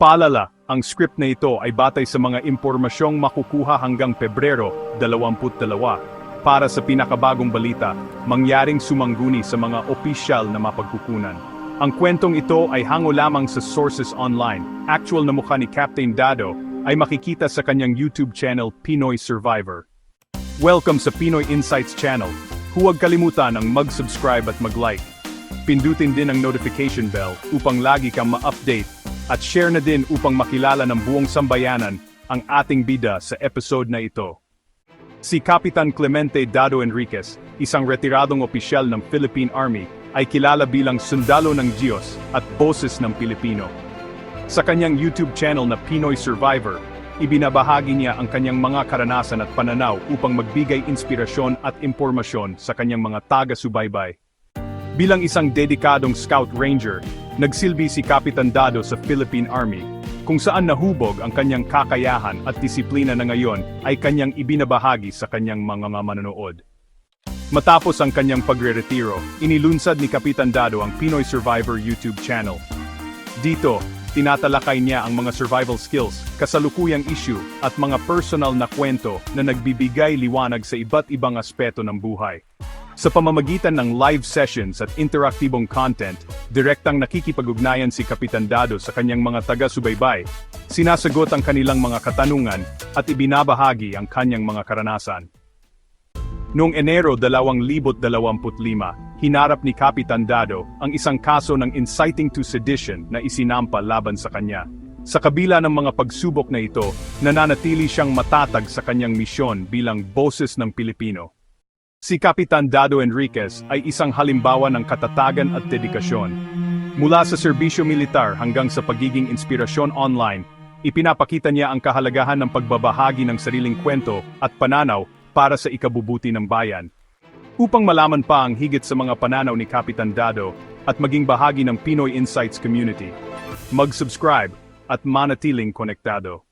Paalala, ang script na ito ay batay sa mga impormasyong makukuha hanggang Pebrero 22 para sa pinakabagong balita, mangyaring sumangguni sa mga opisyal na mapagkukunan. Ang kwentong ito ay hango lamang sa sources online. Actual na mukha ni Captain Dado ay makikita sa kanyang YouTube channel Pinoy Survivor. Welcome sa Pinoy Insights Channel. Huwag kalimutan ang mag-subscribe at mag-like. Pindutin din ang notification bell upang lagi kang ma-update at share na din upang makilala ng buong sambayanan ang ating bida sa episode na ito. Si Kapitan Clemente Dado Enriquez, isang retiradong opisyal ng Philippine Army, ay kilala bilang sundalo ng Diyos at boses ng Pilipino. Sa kanyang YouTube channel na Pinoy Survivor, ibinabahagi niya ang kanyang mga karanasan at pananaw upang magbigay inspirasyon at impormasyon sa kanyang mga taga-subaybay. Bilang isang dedikadong Scout Ranger, nagsilbi si Kapitan Dado sa Philippine Army, kung saan nahubog ang kanyang kakayahan at disiplina na ngayon ay kanyang ibinabahagi sa kanyang mga manonood. Matapos ang kanyang pagre-retiro, inilunsad ni Kapitan Dado ang Pinoy Survivor YouTube channel. Dito, tinatalakay niya ang mga survival skills, kasalukuyang issue, at mga personal na kwento na nagbibigay liwanag sa iba't ibang aspeto ng buhay. Sa pamamagitan ng live sessions at interaktibong content, direktang nakikipag-ugnayan si Kapitan Dado sa kanyang mga taga-subaybay, sinasagot ang kanilang mga katanungan at ibinabahagi ang kanyang mga karanasan. Noong Enero 2025, hinarap ni Kapitan Dado ang isang kaso ng inciting to sedition na isinampa laban sa kanya. Sa kabila ng mga pagsubok na ito, nananatili siyang matatag sa kanyang misyon bilang boses ng Pilipino. Si Kapitan Dado Enriquez ay isang halimbawa ng katatagan at dedikasyon. Mula sa serbisyo militar hanggang sa pagiging inspirasyon online, ipinapakita niya ang kahalagahan ng pagbabahagi ng sariling kwento at pananaw para sa ikabubuti ng bayan. Upang malaman pa ang higit sa mga pananaw ni Kapitan Dado at maging bahagi ng Pinoy Insights community, mag-subscribe at manatiling konektado.